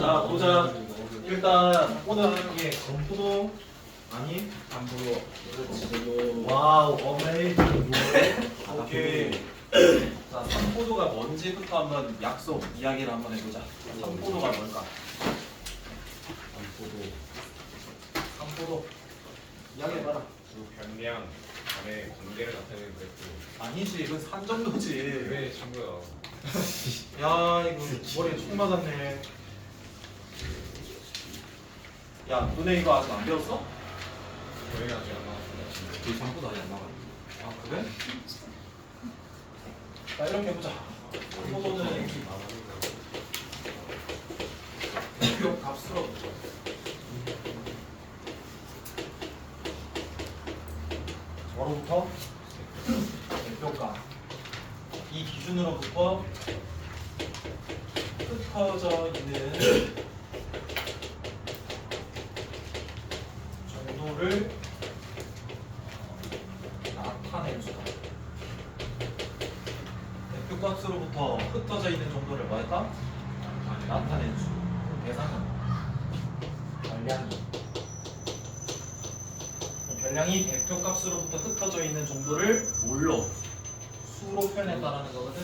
자 보자. 일단 오늘 하는 게 건포도 아니 안보로 와우 어메이징. 오케이. 자 삼포도가 뭔지부터 한번 약속 이야기를 한번 해보자. 삼포도가 뭘까? 안보로 삼포도. 이야기해봐라. 주 변량 간의 관계를 나타내는 그래프 아니지 이건 산 정도지. 왜 친구야? 야 이거 머리에 총 맞았네. 야 너네 이거 아직 안 배웠어? 저희가 아직 안 나왔습니다. 이 상보다 아직 안 나와요. 아 그래? 자 이렇게 해보자. 삼포도는 대표 값으로 뭐로부터? 대표값 이 기준으로부터 흩어져 있는 정도를 어, 나타낸 수다 대표값으로부터 흩어져 있는 정도를 뭐했다? 나타낸 수 대상은 별량이 별량이 대표값으로부터 흩어져 있는 정도를 뭘로? 수로 표현했다라는 거거든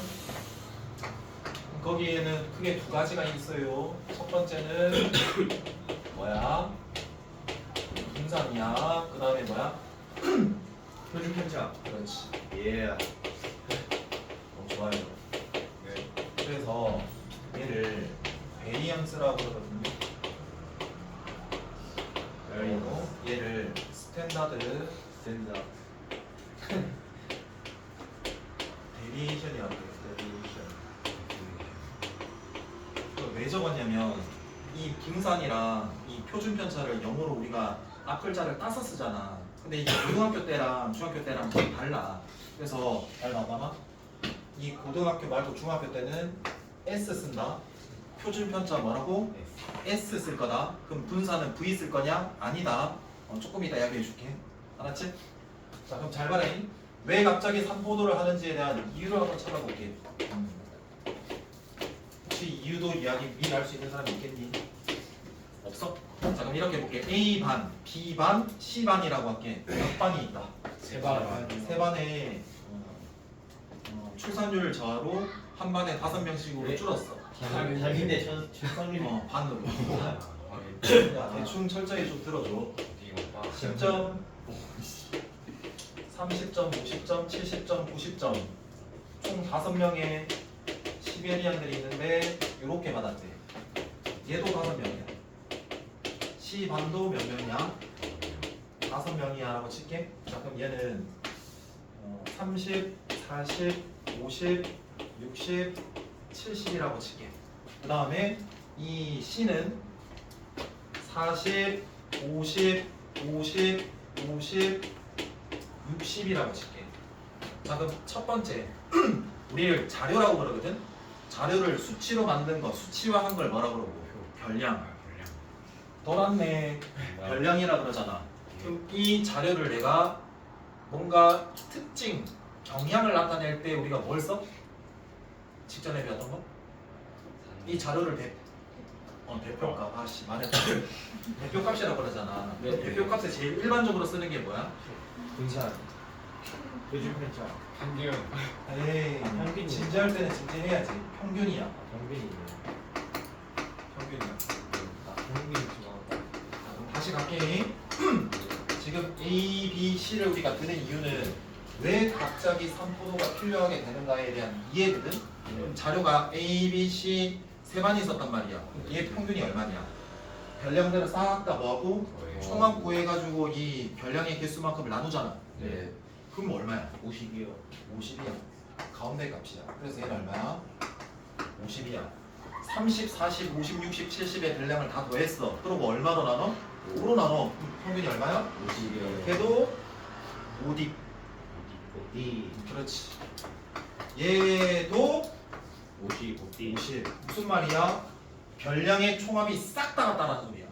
거기에는 크게 두 가지가 있어요 첫 번째는 뭐야? 분산이야 그 다음에 뭐야? 표준 편차. 그렇지 예. 어, 좋아요 네 그래서 얘를 베리언스라고 그러거든요. 그리고 얘를 스탠다드 센다. 데리에이션이라고 해요. 데리에이션. 그왜 적었냐면 이 분산이랑 이 편차를 영어로 우리가 앞글자를 따서 쓰잖아. 근데 이게 고등학교 때랑 중학교 때랑 좀 달라. 그래서 잘 봐봐봐. 이 고등학교 말고 중학교 때는 S 쓴다. 표준 편차 뭐라고? S 쓸 거다. 그럼 분산은 V 쓸 거냐? 아니다. 어, 조금 이따 이야기해 줄게. 알았지? 자 그럼 잘 봐라. 왜 갑자기 산포도를 하는지에 대한 이유를 한번 찾아볼게. 음. 혹시 이유도 이야기 미리 할수 있는 사람이 있겠니? 없어? 자 그럼 이렇게 볼게. A 반, B 반, C 반이라고 할게. 몇 반이 있다? 세발 세 반에 어, 어, 출산율 저하로 한 반에 다섯 명씩으로 네. 줄었어. 자기인데 전 출산율이 어, 반으로. 야, 대충 철저히 좀 들어줘. 이거 봐 10점, 30점, 50점, 70점, 90점. 총 5명의 시베리안들이 있는데 이렇게 받았대. 얘도 5명이야. C 반도 몇 명이야? 5명이야 라고 칠게. 자, 그럼 얘는 어, 30, 40, 50, 60, 70이라고 칠게. 그 다음에 이 C는 40, 50, 50, 50, 60이라고 칠게. 자 그럼 첫 번째 우리를 자료라고 그러거든. 자료를 수치로 만든 거, 수치화한 걸 뭐라 그러고? 별량. 돌았네. 별량이라 그러잖아. 그럼 이 자료를 내가 뭔가 특징, 경향을 나타낼 때 우리가 뭘 써? 직전에 배웠던 거? 이 자료를 대, 어, 대표값, 아씨 말했다. 대표값이라고 그러잖아. 네. 대표값에 제일 일반적으로 쓰는 게 뭐야? 분산. 표준 편차. 한기훈 에이, 아, 평균이네. 진지할 때는 진지해야지. 평균이야. 평균이네. 평균이야. 아, 평균이 지나갔 다. 다시 갈게. 지금 A, B, C를 우리가 드는 이유는 왜 갑자기 삼포도가 필요하게 되는가에 대한 이해거든. 그럼 자료가 A, B, C 세 반이 있었단 말이야. 얘 평균이 얼마냐? 별량들을 싹다 모아고 총합 구해가지고 이 별량의 개수만큼을 나누잖아. 네. 그럼 얼마야? 50이요. 50이야. 가운데 값이야. 그래서 얘는 얼마야? 50이야. 30, 40, 50, 60, 70의 별량을 다 더했어. 그러고 얼마로 나눠? 5로 나눠. 그럼 평균이 얼마야? 50이요. 걔도 5딥. 어디? 그렇지. 얘도 50 어디? 50. 무슨 말이야? 별량의 총합이 싹 다 같다는 소리야.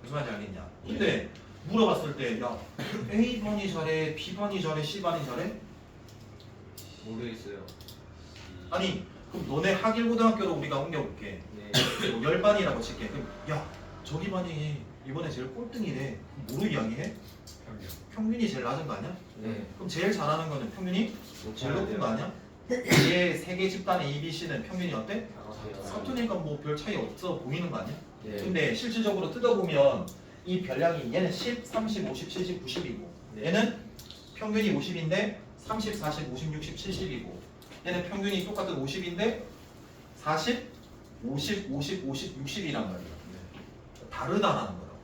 무슨 말인지 알겠냐? 근데 물어봤을 때, 야, A번이 잘해, B번이 잘해, C번이 잘해? 모르겠어요. 아니, 그럼 너네 하길고등학교로 우리가 옮겨볼게. 네. 네. 뭐 열반이라고 칠게. 그럼 야 저기 반이 이번에 제일 꼴등이래. 그럼 뭐로 이야기해? 평균. 평균이 제일 낮은 거 아니야? 네. 그럼 제일 잘하는 거는 평균이 제일 높은 거 아니야? 얘 세 개 집단 A, B, C는 평균이 어때? 사투니까 뭐 별 차이 없어 보이는 거 아니야? 네. 근데 실질적으로 뜯어보면 이 별량이 얘는 10, 30, 50, 70, 90이고 네. 얘는 평균이 50인데 30, 40, 50, 60, 70이고 얘는 평균이 똑같은 50인데 40, 50, 50, 50, 60이란 말이야. 다르다라는 거라고.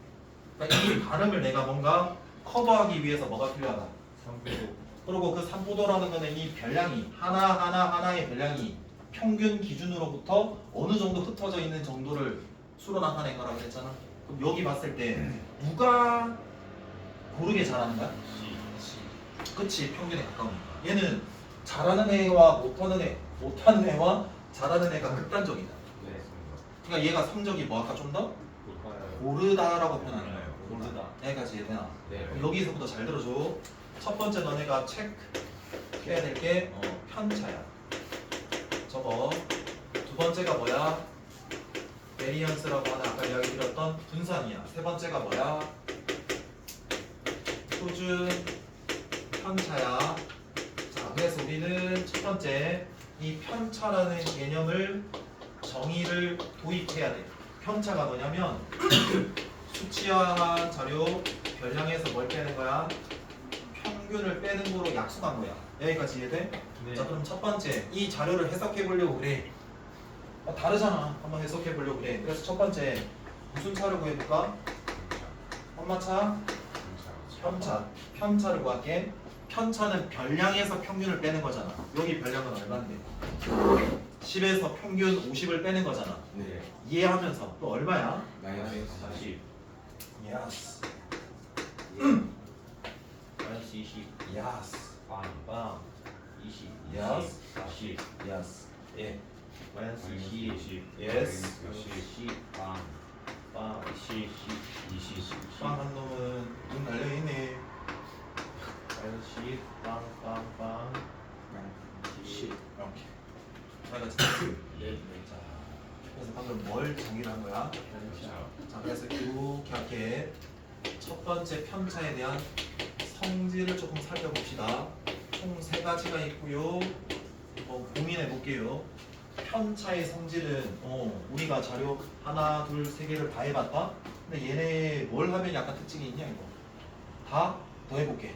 그러니까 이 발음을 내가 뭔가 커버하기 위해서 뭐가 필요하다. 그리고 그 삼보도라는 거는 이 별량이 하나 하나 하나의 별량이 평균 기준으로부터 어느 정도 흩어져 있는 정도를 수로 나타낸 거라고 했잖아. 그럼 여기 봤을 때 누가 고르게 잘하는 거야? 그치 평균에 가까우니까. 얘는 잘하는 애와 못하는 애, 못하는 애와 잘하는 애가 극단적이다. 네. 그러니까 얘가 성적이 뭐 아까 좀 더. 고르다라고 표현하는 거야. 고르다. 여기까지 이해되나? 네. 그럼 여기서부터 잘 들어줘. 첫 번째 너네가 체크 해야 될 게 어, 편차야. 저거 두 번째가 뭐야? 베리언스라고 하는 아까 이야기 드렸던 분산이야. 세 번째가 뭐야? 표준 편차야. 자, 그래서 우리는 첫 번째 이 편차라는 개념을 정의를 도입해야 돼. 편차가 뭐냐면 수치화한 자료 별량에서 뭘 빼는 거야? 평균을 빼는 거로 약속한 거야. 여기까지 이해돼? 네. 자 그럼 첫 번째 이 자료를 해석해 보려고 그래. 어, 다르잖아. 한번 해석해 보려고 그래. 그래서 첫 번째 무슨 차를 구해볼까? 엄마 차, 편차. 편차를 구할게. 편차는 별량에서 평균을 빼는 거잖아. 여기 별량은 얼마인데? 10에서 평균 50을 빼는 거잖아. 네. 이해하면서 또 얼마야? 마이너스 40. 야스. 마이너스 20. 야스. 빵. 빵. 20. Yes. 40. 야스. 예. 마이너스 20. Yes. 10. 빵. 빵. 10. 10. 20. 빵한 놈은 눈 달려 있네. 마이너스 10. 빵. 빵. 빵. 10. 이렇게. 여기까지. 네. 자, 그래서 방금 뭘 정의를 한 거야? 자, 그래서 이렇게. 첫 번째 편차에 대한 성질을 조금 살펴봅시다. 총 세 가지가 있고요. 뭐 고민해 볼게요. 편차의 성질은 어, 우리가 자료 하나, 둘, 세 개를 다 해봤다. 근데 얘네 뭘 하면 약간 특징이 있냐 이거. 다 더해볼게.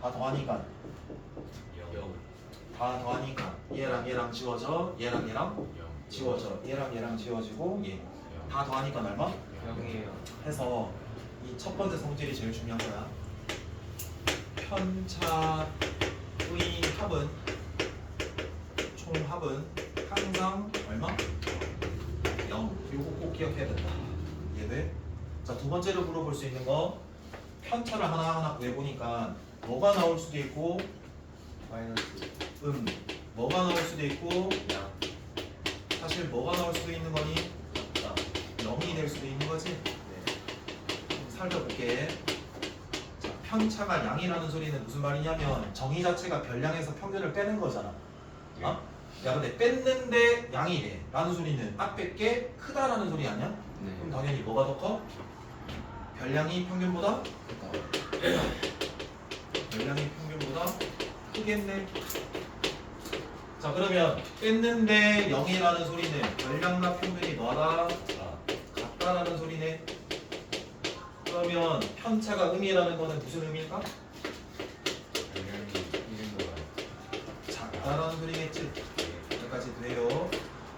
다 더하니까 다 더하니까 얘랑 얘랑 지워져 얘랑 얘랑 지워져 얘랑 얘랑 지워지고 얘다 더하니까 얼마? 형이에요. 해서 이 첫 번째 성질이 제일 중요한 거야. 편차의 합은 총 합은 항상 얼마? 0. 요거 꼭 기억해야 된다. 이해돼? 자, 두 번째로 물어볼 수 있는 거 편차를 하나하나 구해보니까 뭐가 나올 수도 있고 마이너스 음, 뭐가 나올 수도 있고 양. 사실 뭐가 나올 수도 있는 거니 아. 0이 될 수도 있는 거지. 네. 좀 살펴볼게. 자, 편차가 양이라는 소리는 무슨 말이냐면 정의 자체가 별량에서 평균을 빼는 거잖아. 어? 야 근데 뺐는데 양이래 라는 소리는 딱 뺄게 크다라는 소리 아니야? 그럼 당연히 뭐가 더 커? 별량이 평균보다 별량이 평균보다 크겠네. 자 그러면 뺐는데 0이라는 소리는 별량과 평균이 너다 같다라는 소리네. 그러면 편차가 음이라는 거는 무슨 의미일까? 작다라는 소리겠지. 여기까지 돼요.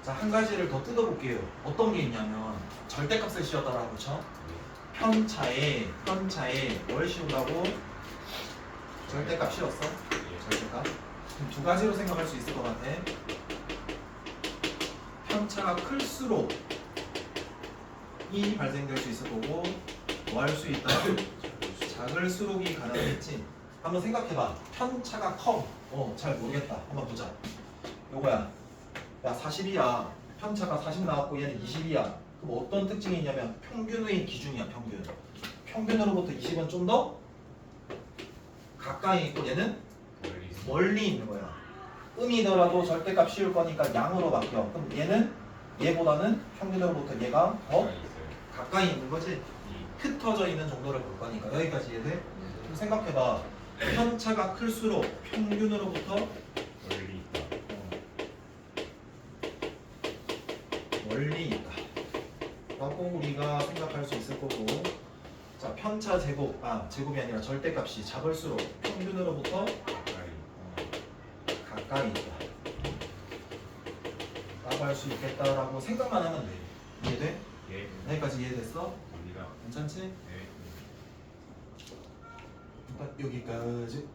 자 한 가지를 더 뜯어볼게요. 어떤 게 있냐면 절대값을 씌웠다라고 그렇죠? 편차에 편차에 뭘 씌운다고? 절대값 씌웠어? 절대값? 그럼 두 가지로 생각할 수 있을 것 같아. 편차가 클수록 이 발생될 수 있을 거고 뭐 할 수 있다? 작을수록이 가능했지. 한번 생각해봐. 편차가 커. 어, 잘 모르겠다. 한번 보자. 요거야. 야, 40이야. 편차가 40 나왔고 얘는 20이야. 그럼 어떤 특징이 있냐면 평균의 기준이야, 평균. 평균으로부터 20은 좀 더 가까이 있고 얘는 멀리 있는 거야. 음이더라도 절대값 씌울 거니까 양으로 바뀌어. 그럼 얘는 얘보다는 평균으로부터 얘가 더 가까이 있는 거지? 이 흩어져 있는 정도를 볼 거니까. 여기까지 이해돼? 좀 생각해봐. 편차가 클수록 평균으로부터 멀리 있다. 어, 멀리 있다. 라고 우리가 생각할 수 있을 거고 자 편차 제곱 아 제곱이 아니라 절대값이 작을수록 평균으로부터 가까이. 어, 가까이 있다 라고 할 수 있겠다라고 생각만 하면 돼 이해돼? 예. 여기까지 이해됐어? 갑니다. 괜찮지? 네. 일단 여기까지.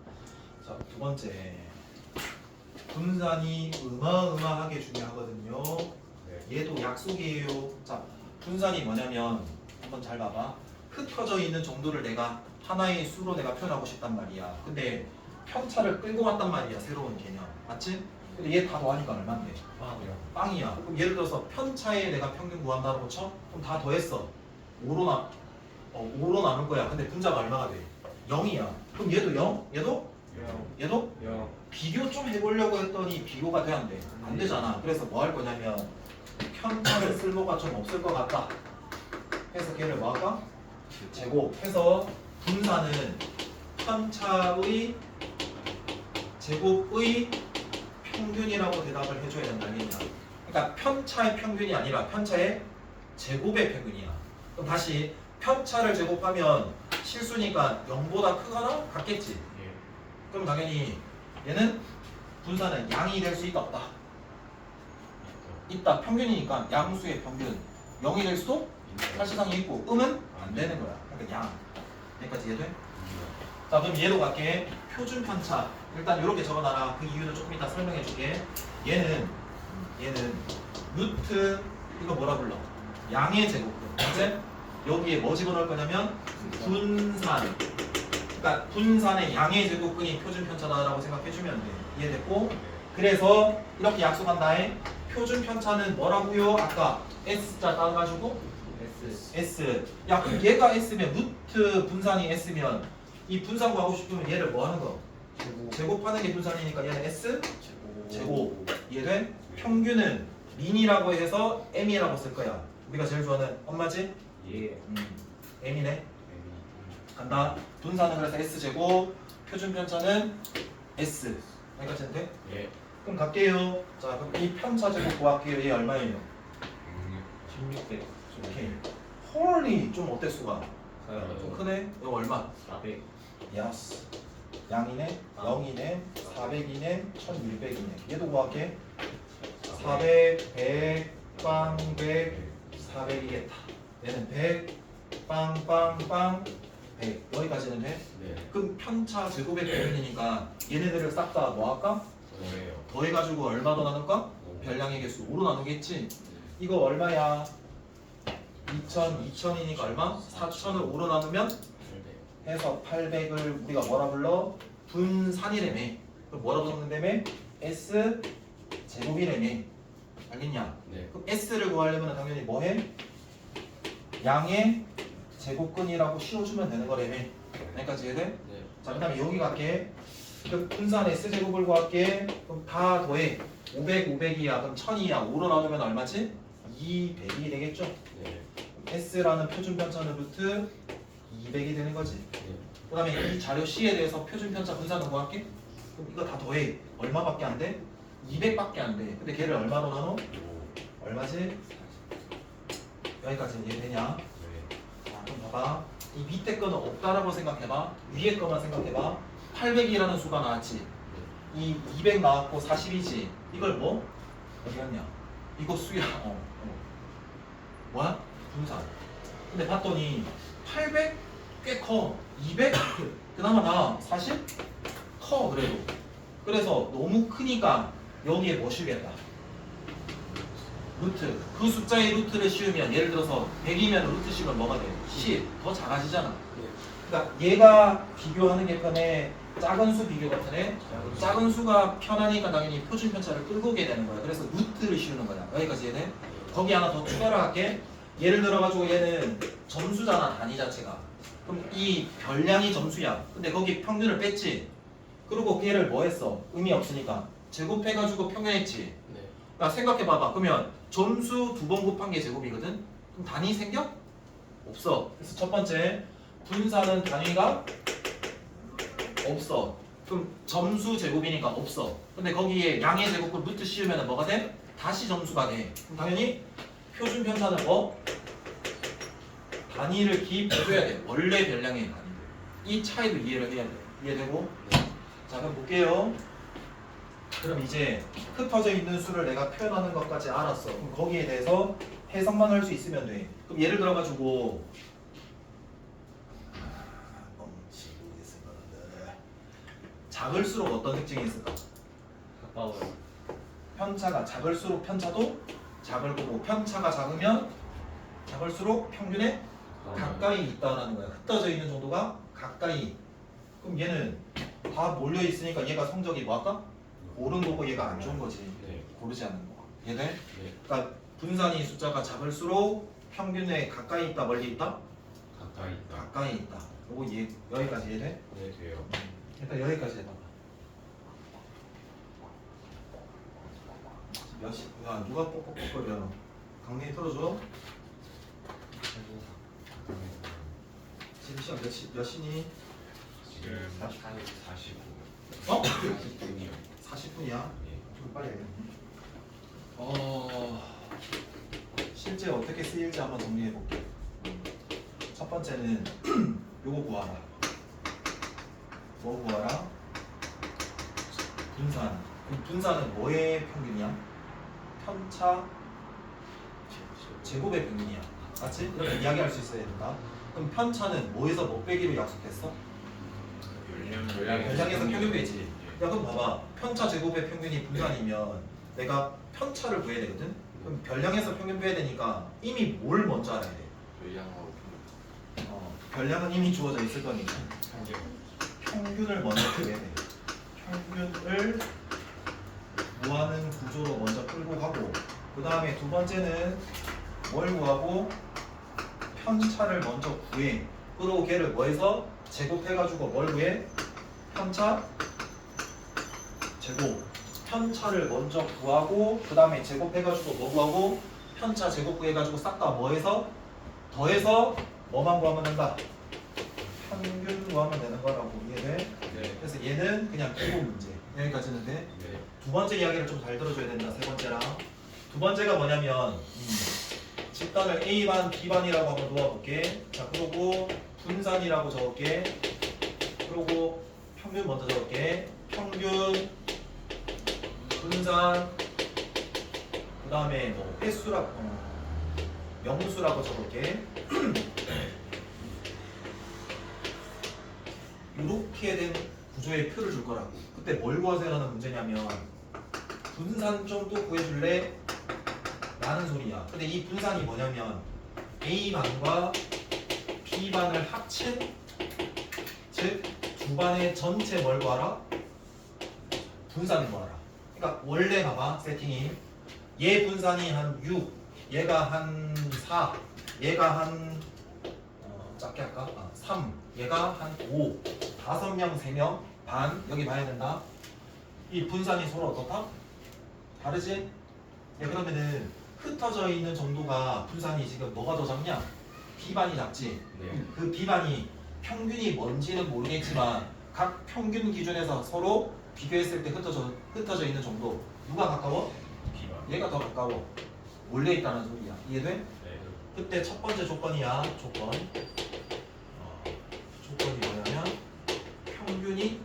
자, 두 번째. 분산이 어마어마하게 중요하거든요. 네. 얘도 약속이에요. 자, 분산이 뭐냐면 한번 잘 봐봐. 흩어져 있는 정도를 내가 하나의 수로 내가 표현하고 싶단 말이야. 근데 편차를 끌고 왔단 말이야. 새로운 개념. 맞지? 근데 얘 다 더하니까 얼마인데? 빵이요. 빵이야. 그럼 예를 들어서 편차에 내가 평균 구한다고 쳐? 그럼 다 더했어. 5로 나, 어, 5로 나눌 거야. 근데 분자가 얼마가 돼? 0이야. 그럼 얘도 0? 얘도? 영. 얘도? 영. 비교 좀 해보려고 했더니 비교가 돼 안 돼? 안 되잖아. 그래서 뭐 할 거냐면 편차는 쓸모가 좀 없을 것 같다. 해서 걔를 뭐 할까? 제곱해서 분산은 편차의 제곱의 평균이라고 대답을 해줘야 된다. 알겠냐? 그러니까 편차의 평균이 아니라 편차의 제곱의 평균이야. 그럼 다시 편차를 제곱하면 실수니까 0보다 크거나 같겠지. 예. 그럼 당연히 얘는 분산은 양이 될 수 있다 없다. 있다. 평균이니까 양수의 평균 0이 될 수도. 사실상 있고 음은 안 되는 거야. 그러니까 양. 여기까지 이해돼? 자 그럼 얘로 갈게. 표준 편차. 일단 이렇게 적어놔라. 그 이유는 조금 이따 설명해 줄게. 얘는 얘는 루트 이거 뭐라 불러? 양의 제곱근. 맞지? 여기에 뭐 집어넣을 거냐면 분산. 그러니까 분산의 양의 제곱근이 표준 편차다라고 생각해주면 돼. 이해됐고? 그래서 이렇게 약속한 다음에 표준 편차는 뭐라고요? 아까 S자 따가지고 S. S. 야 그럼 얘가 S면 루트 분산이 S면 이 분산 구하고 싶으면 얘를 뭐 하는 거? 제곱. 제곱하는 게 분산이니까 얘는 S 제곱. 제곱. 이해돼? 평균은 민이라고 해서 M이라고 쓸 거야. 우리가 제일 좋아하는 엄마지? 예. 음, M이네. 네. 간다. 분산은 그래서 S 제곱, 표준 편차는 S. 여기까지 돼? 예. 그럼 갈게요. 자, 그럼 이 편차 제곱 구할게요. 얘 얼마예요? 음. 16대. 오케이. 홀리 좀 어때 수가? 좀 크네. 이거 얼마? 400. 야스. 양이네, 0이네, 400이네, 1100이네. 얘도 구할게. 400, 100, 빵, 100, 400이겠다. 얘는 100, 빵, 빵, 빵, 100. 여기까지는 돼? 네. 그럼 편차 제곱의 평균이니까 얘네들을 싹 다 뭐 할까? 뭐예요? 더해가지고 얼마 더 나눌까? 별량의 개수 5로 나누겠지? 이거 얼마야? 2000, 2000이니까 얼마? 4000을 5로 나누면 해서 800을 우리가 뭐라 불러? 분산이래매 그럼 뭐라고 적는다며? S 제곱이래매 알겠냐? 네. 그럼 S를 구하려면 당연히 뭐해? 양의 제곱근이라고 씌워주면 되는 거래매 여기까지 이해돼? 네. 자, 그 다음에 여기 갈게. 그 분산 S제곱을 구할게. 그럼 다 더해. 500, 500이야. 그럼 1000이야. 5로 나누면 얼마지? 200이 되겠죠? 네. S라는 표준 편차는 루트 200이 되는 거지. 네. 그 다음에 이 자료 C에 대해서 표준 편차 분산을 구할게. 그럼 이거 다 더해. 얼마밖에 안 돼? 200밖에 안 돼. 근데 걔를 얼마로 나눠? 오. 얼마지? 여기까지는 이해되냐? 네. 자, 그럼 봐봐. 이 밑에 거는 없다라고 생각해봐. 위에 거만 생각해봐. 800이라는 수가 나왔지. 이 200 나왔고 40이지. 이걸 뭐? 어디 갔냐? 이거 수야. 어. 어. 뭐야? 분산. 근데 봤더니 800 꽤 커. 200 그나마 나 40? 커 그래도. 그래서 너무 크니까 여기에 뭐 씌우겠다. 루트. 그 숫자의 루트를 씌우면 예를 들어서 100이면 루트 씌우면 뭐가 돼? 10. 더 작아지잖아. 그러니까 얘가 비교하는 게 편해. 작은 수 비교가 편해. 작은 수가 편하니까 당연히 표준 편차를 끌고 오게 되는 거야. 그래서 루트를 씌우는 거야. 여기까지 이해돼? 거기 하나 더 추가를 할게. 예를 들어가지고 얘는 점수잖아 단위 자체가. 그럼 이 별량이 점수야. 근데 거기 평균을 뺐지. 그리고 걔를 뭐 했어? 의미 없으니까 제곱해가지고 평균했지. 네. 그러니까 생각해봐봐. 그러면 점수 두 번 곱한 게 제곱이거든. 그럼 단위 생겨? 없어. 그래서 첫 번째 분산은 단위가 없어. 그럼 점수 제곱이니까 없어. 근데 거기에 양의 제곱을 루트 씌우면 뭐가 돼? 다시 점수가 돼. 그럼 당연히 표준 편차는 뭐? 단위를 기입해줘야 돼. 원래 별량의 단위. 이 차이도 이해를 해야 돼. 이해되고? 자 그럼 볼게요. 그럼 이제 흩어져 있는 수를 내가 표현하는 것까지 알았어. 그럼 거기에 대해서 해석만 할 수 있으면 돼. 그럼 예를 들어가지고 작을수록 어떤 특징이 있을까? 가까워요. 편차가 작을수록 편차도 작을 거고 편차가 작으면 작을수록 평균에 가까이 있다라는 거야. 흩어져 있는 정도가 가까이. 그럼 얘는 다 몰려 있으니까 얘가 성적이 뭐할까? 옳은 거고 얘가 안 좋은 거지. 네. 고르지 않는 거. 얘네. 네. 그러니까 분산이 숫자가 작을수록 평균에 가까이 있다 멀리 있다? 가까이 있다. 가까이 있다. 요거 얘 여기까지 이해돼? 네 돼요. 일단 여기까지 해봐. 몇 시? 야 누가 뻑뻑뻑거려? 강냉이 틀어줘. 지금 시간 몇 시? 몇 시니? 지금 45. 45. 어? 40분이요. 40분이야. 예. 좀 빨리 해야겠네. 어 실제 어떻게 쓰일지 한번 정리해 볼게. 첫 번째는 요거 구하라. 뭐 구하라? 분산. 그럼 분산은 뭐의 평균이야? 편차 제곱의 평균이야. 맞지? 이렇게 이야기할 수 있어야 된다. 그럼 편차는 뭐에서 뭐 빼기로 약속했어? 열량 열량에서 평균 빼지. 야 그럼 봐봐 편차 제곱의 평균이 분산이면 내가 편차를 구해야 되거든 그럼 별량에서 평균 빼야 되니까 이미 뭘 먼저 알아야 돼 열량하고 어, 별량은 이미 주어져 있을 거니까 평균. 평균을 먼저 구해야 돼 평균을 구하는 구조로 먼저 끌고 가고 그 다음에 두 번째는 뭘 구하고 편차를 먼저 구해 걔를 뭐해서 제곱해가지고 뭘 구해 편차 제곱 편차를 먼저 구하고 그 다음에 제곱해가지고 뭐 구하고 편차 제곱 구해가지고 싹 다 뭐해서 더해서 뭐만 구하면 된다 평균 구하면 되는 거라고 이해돼? 네. 그래서 얘는 그냥 기본 문제 여기까지는 돼? 네. 두 번째 이야기를 좀 잘 들어줘야 된다 세 번째랑 두 번째가 뭐냐면 음, 집단을 A반, B반이라고 한번 놓아볼게. 자 그러고 분산이라고 적을게. 그러고 평균 먼저 적을게. 평균 분산 그 다음에 뭐 횟수라 어, 명수라고 적을게. 이렇게 된 구조의 표를 줄 거라고. 그때 뭘 구하세요라는 문제냐면 분산 좀또 구해줄래? 라는 소리야 근데 이 분산이 뭐냐면 A반과 B반을 합친 즉 두 반의 전체 뭘 구하라? 분산을 구하라 그러니까 원래 봐봐 세팅이 얘 분산이 한 6, 얘가 한 4, 얘가 한 어, 작게 할까? 아, 3, 얘가 한 5, 다섯 명, 세 명, 반 여기 봐야 된다. 이 분산이 서로 어떻다? 다르지? 예, 그러면은 흩어져 있는 정도가 분산이 지금 뭐가 더 작냐? B반이 작지. 네. 그 B반이 평균이 뭔지는 모르겠지만 각 평균 기준에서 서로 비교했을 때 흩어져 흩어져 있는 정도 누가 가까워? 비반. 얘가 더 가까워. 몰려 있다는 소리야. 이해돼? 네. 그때 첫 번째 조건이야. 조건. 어, 조건이 뭐냐면 평균이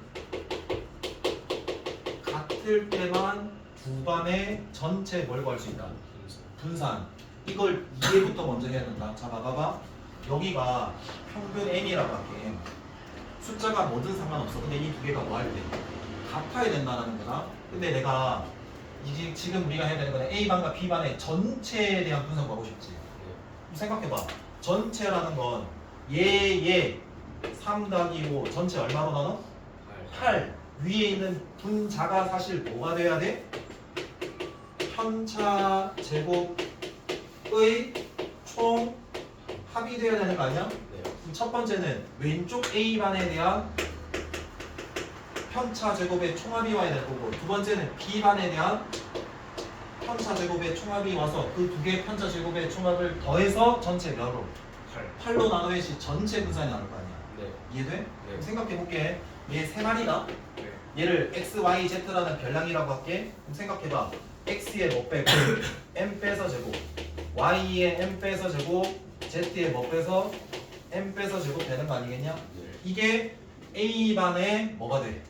같을 때만 두 반의 전체 뭘 구할 수 있다. 분산. 이걸 이해부터 먼저 해야 된다. 자, 봐봐봐. 여기가 평균 n이라고 할게. 숫자가 뭐든 상관없어. 근데 이 두 개가 뭐 할 때? 같아야 된다는 거다. 근데 내가 이제 지금 우리가 해야 되는 거는 A반과 B반의 전체에 대한 분석 하고 싶지. 생각해봐. 전체라는 건 얘, 얘, 3 더하기 5 전체 얼마로 나눠? 8 위에 있는 분자가 사실 뭐가 돼야 돼? 편차 제곱의 총 합이 돼야 되는 거 아니야? 네. 그럼 첫 번째는 왼쪽 A반에 대한 편차 제곱의 총합이 와야 될 거고 두 번째는 B반에 대한 편차 제곱의 총합이 와서 그 두 개의 편차 제곱의 총합을 더해서 전체 몇으로? 8. 8로 나눠야지 전체 분산이 나올 거 아니야. 네. 이해돼? 그럼 네. 생각해볼게. 얘 세 마리다. 네. 얘를 x, y, z라는 별량이라고 할게. 그럼 생각해봐. X에 뭐 빼고 m 빼서 제곱, y에 m 빼서 제곱, z에 뭐 빼서 m 빼서 제곱 되는 거 아니겠냐? 네. 이게 a 반의 뭐가 돼?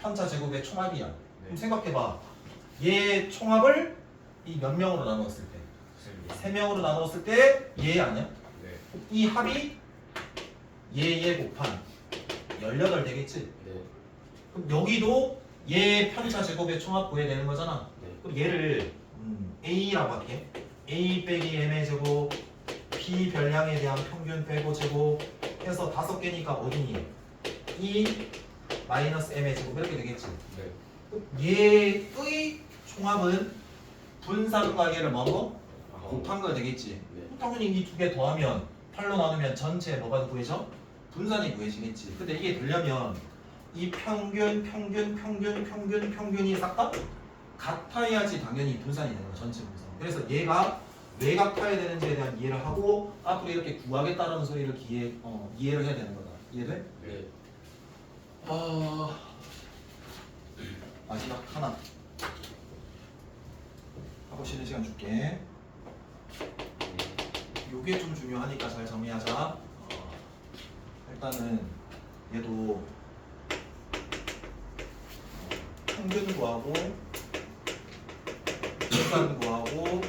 편차 제곱의 총합이야. 그럼 네. 생각해봐. 얘 총합을 이 몇 명으로 나누었을 때? 세 명으로 나누었을 때 얘 아니야? 네. 이 합이 얘얘 곱한 18 되겠지? 네. 그럼 여기도 얘 편차 제곱의 총합 구해야 되는 거잖아. 네. 그럼 얘를 음, A라고 할게. A 빼기 M의 제곱, B 별량에 대한 평균 빼고 제곱 해서 다섯 개니까 어디니? E 마이너스 M의 제곱 이렇게 되겠지. 네. 얘의 총합은 분산과 얘를 뭐고? 아, 곱한 거 되겠지. 네. 당연히 이 두 개 더하면 8로 나누면 전체 뭐가 구해져? 분산이 구해지겠지. 근데 이게 되려면 이 평균, 평균, 평균, 평균, 평균이 싹 다 같아야지 당연히 분산이 되는 거야. 전체 분산. 그래서 얘가 왜 같아야 되는지에 대한 이해를 하고 앞으로 이렇게 구하겠다라는 소리를 기해, 어, 이해를 해야 되는 거다. 이해돼? 네. 아... 마지막 하나 하고 쉬는 시간 줄게. 요게 좀 중요하니까 잘 정리하자. 어, 일단은 얘도 어, 평균 구하고 분산 구하고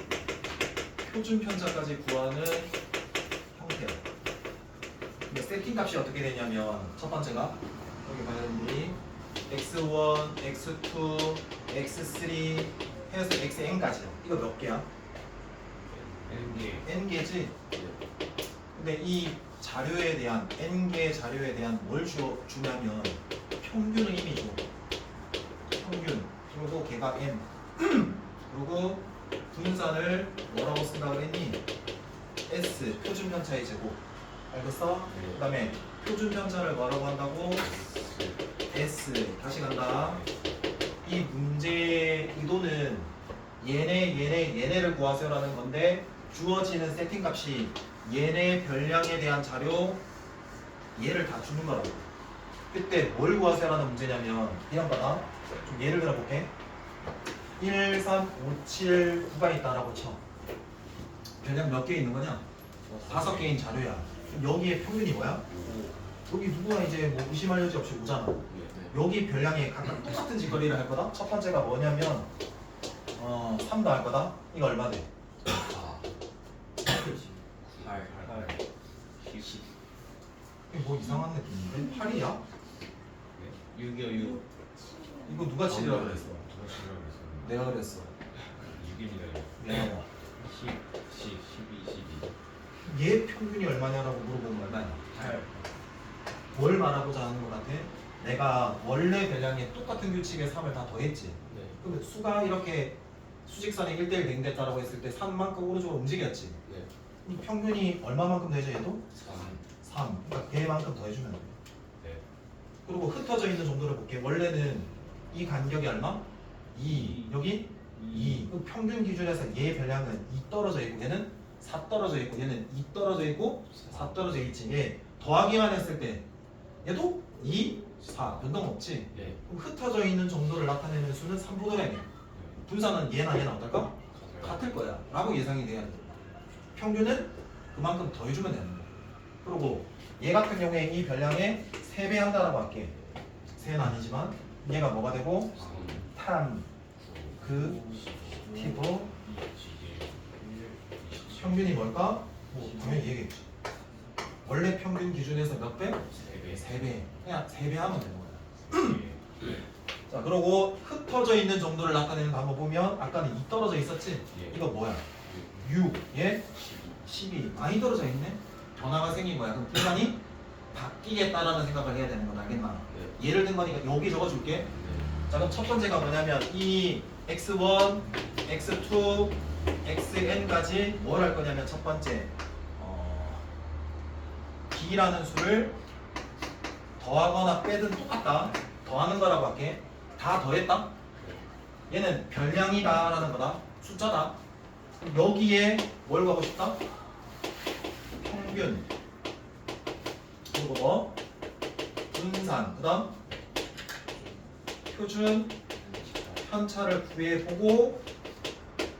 표준 편차까지 구하는 형태야. 근데 세팅 값이 어떻게 되냐면 첫 번째가 여기 봐야 되는데 x1, x2, x3 해서 xn까지야. 이거 몇 개야? N개. n 개지. 네. 근데 이 자료에 대한 n 개 자료에 대한 뭘 주, 주냐면 평균을 이미 줘. 평균 그리고 걔가 n 그리고 분산을 뭐라고 쓴다 그랬니? s 표준 편차의 제곱 알겠어? 네. 그다음에 표준 편차를 뭐라고 한다고? s 다시 간다. 이 문제의 의도는 얘네 얘네 얘네를 구하세요라는 건데 주어지는 세팅 값이 얘네 별량에 대한 자료 얘를 다 주는 거라고. 그때 뭘 구하세요라는 문제냐면 그냥 봐라. 좀 예를 들어 볼게. 1, 3, 5, 7, 9가 있다라고 쳐. 별량 몇개 있는 거냐? 다섯 개인 자료야. 그럼 여기에 평균이 뭐야? 여기 누구나 이제 뭐 의심할 여지 없이 오잖아. 네. 여기 별량에 각각 똑같은 짓거리를 할 거다. 첫 번째가 뭐냐면 어 3도 할 거다. 이거 얼마 돼? 아. 8. 8. 10. 이게 뭐 이상한 느낌인데? 8이야? 네. 6이요 6. 이거 누가 7이라고 그랬어? 내가 그랬어. 6입니다. 내가 10. 10. 12. 12. 얘 평균이 얼마냐라고 물어보면 얼마야? 8. 뭘 말하고자 하는 것 같아? 내가 원래 별량에 똑같은 규칙에 3을 다 더했지. 네. 근데 수가 이렇게 수직선에 1대1 대응됐다라고 했을 때 3만큼 오른쪽으로 움직였지. 네. 이 평균이 얼마만큼 더해져 얘도? 3. 3. 그러니까 걔만큼 더해주면 돼. 네. 그리고 흩어져 있는 정도를 볼게. 원래는 이 간격이 얼마? 2. 여기 2. 그 평균 기준에서 얘 별량은 2 떨어져 있고 얘는 4 떨어져 있고 얘는 2 떨어져 있고 4 떨어져 있지. 얘 더하기만 했을 때 얘도 2, 4 변동 없지. 네. 그럼 흩어져 있는 정도를 나타내는 수는 3분의 분산은 얘나 얘나 어떨까? 같을 거야. 라고 예상이 돼야 돼. 평균은 그만큼 더해주면 되는 거야. 그리고 얘 같은 경우에 이 별량에 3배 한다라고 할게. 3는 아니지만 얘가 뭐가 되고 3. 탄, 그, 티브, 평균이 뭘까? 뭐 당연히 얘기했지. 원래 평균 기준에서 몇 배? 3배. 3배. 그냥 3배 하면 되는 거야. 자, 그리고 흩어져 있는 정도를 나타내는 방법 보면 아까는 2 떨어져 있었지? 예. 이거 뭐야? 6, 얘 12. 많이 떨어져 있네? 변화가 생긴 거야. 그럼 분산이 바뀌겠다라는 생각을 해야 되는 거다. 알겠나? 네. 예를 든 거니까 여기 적어줄게. 네. 자, 그럼 첫 번째가 뭐냐면 이 x1, x2, xn까지 뭘 할 거냐면 첫 번째 어, b라는 수를 더하거나 빼든 똑같다. 더하는 거라고 할게. 다 더했다. 얘는 별량이다 라는 거다. 숫자다. 그럼 여기에 뭘 가고 싶다? 평균. 그리고 뭐? 분산. 그 다음 표준 편차를 구해보고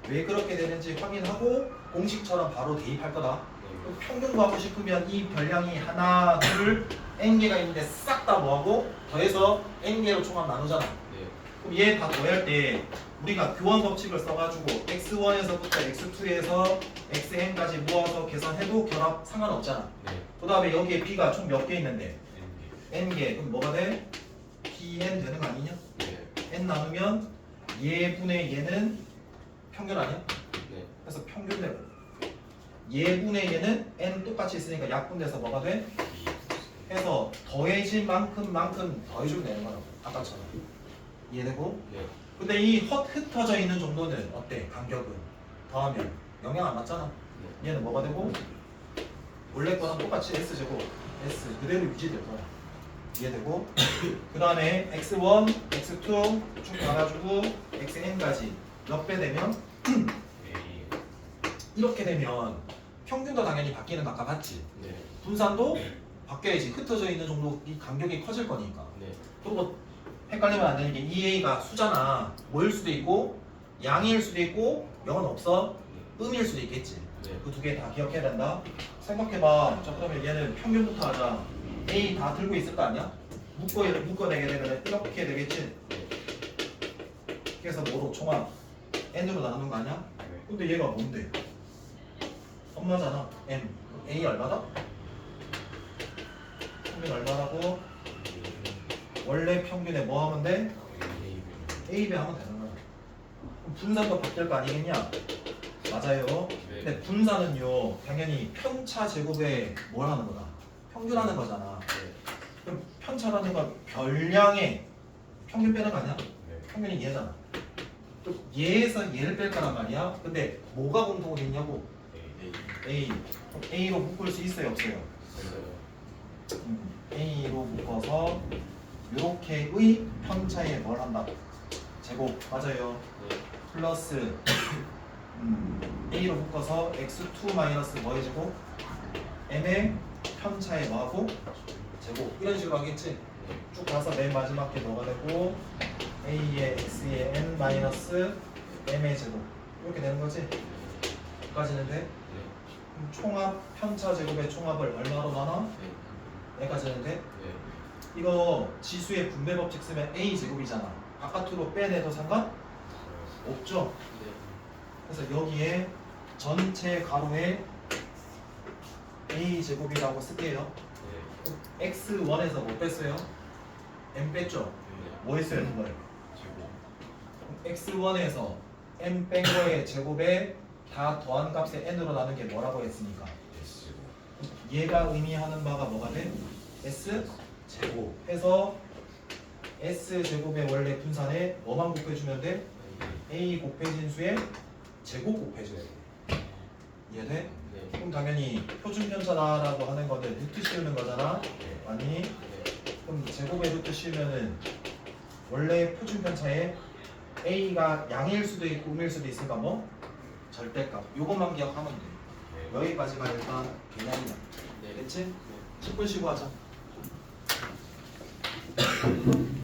왜 그렇게 되는지 확인하고 공식처럼 바로 대입할 거다. 그럼 평균 구하고 싶으면 이 별량이 하나, 둘, n 개가 있는데 싹 다 뭐하고 더해서 n 개로 총합 나누잖아. 네. 그럼 얘 다 더할 때 우리가 교원 법칙을 써가지고 x1에서부터 x2에서 xn까지 모아서 계산해도 결합 상관없잖아. 네. 그 다음에 여기에 b가 총 몇 개 있는데 N 개. n 개 그럼 뭐가 돼? bn 되는 거 아니냐? 네. n 나누면 얘분의 얘는 평균 아니야? 네. 그래서 평균 되고 얘분의 얘는 n 똑같이 있으니까 약분돼서 뭐가 돼? 해서 더해진 만큼 만큼 더해주면 되는 거라고 아까처럼 이해되고? 네. 근데 이 헛 흩어져 있는 정도는 어때? 간격은 더하면 영향 안 맞잖아 네. 얘는 뭐가 되고? 원래 거랑 똑같이 s제곱 s 그대로 유지될 거야 이해되고? 그 다음에 x1, x2 쭉 가가지고 xn까지 몇 배 되면. 이렇게 되면 평균도 당연히 바뀌는 거 아까 봤지 네. 분산도 바뀌어야지 흩어져 있는 정도 이 간격이 커질 거니까 네. 그리고 헷갈리면 안 되는 게 EA가 수잖아 뭐일 수도 있고 양일 수도 있고 영은 없어 음일 수도 있겠지 네. 그 두 개 다 기억해야 된다 생각해봐 자 그러면 얘는 평균부터 하자 A 다 들고 있을 거 아니야? 묶어, 묶어내게 되면 이렇게 되겠지 네. 그래서 뭐로 총합 N으로 나누는 거 아니야? 네. 근데 얘가 뭔데? 엄마잖아 M A 얼마다? 평균 얼마라고? 원래 평균에 뭐 하면 돼? A 배 하면 되는 거야 그럼 분산도 바뀔 거 아니겠냐? 맞아요 네. 근데 분산은요 당연히 편차 제곱에 뭘 하는 거다? 평균하는 거잖아 네. 그럼 편차라는 건 별량의 평균 빼는 거 아니야? 네. 평균이 얘잖아 또 얘에서 얘를 뺄 거란 말이야 근데 뭐가 공통으로 있냐고 A. A 그럼 A로 묶을 수 있어요 없어요? 있어요. 음, A로 묶어서 이렇게의 편차에 뭘 한다? 제곱 맞아요 네. 플러스 음, A로 묶어서 x2 마이너스 뭐의 제곱? m의 편차에 뭐하고? 제곱 이런 식으로 하겠지? 네. 쭉 가서 맨 마지막 게 뭐가 되고 A의 x의 n 마이너스 m의 제곱 이렇게 되는 거지? 여기까지는 돼? 네. 그럼 총합 편차 제곱의 총합을 얼마로 나눠? 네. 여기까지는 돼? 네. 이거 지수의 분배 법칙 쓰면 a 제곱이잖아 바깥으로 빼내도 상관 없죠? 네. 그래서 여기에 전체 가로에 a 제곱이라고 쓸게요. 네. x1에서 뭐 뺐어요? m 뺐죠? 네. 뭐 했어요 그걸? 제곱. x1에서 m 뺀 거의 제곱에 다 더한 값의 n으로 나눈 게 뭐라고 했으니까 S. 얘가 의미하는 바가 뭐가 돼? s 제곱 해서 s 제곱의 원래 분산에 뭐만 곱해주면 돼? a 곱해진 수에 제곱 곱해줘야 돼. 이해돼? 네. 그럼 당연히 표준 편차다라고 하는 거는 루트 씌우는 거잖아. 네. 아니 네. 그럼 제곱에 루트 씌우면은 원래 표준 편차에 a가 양일 수도 있고 음일 수도 있으니까 뭐 절대값. 요것만 기억하면 돼. 네. 여기까지가 일단 개념이다. 네. 됐지? 네. 10분 쉬고 하자.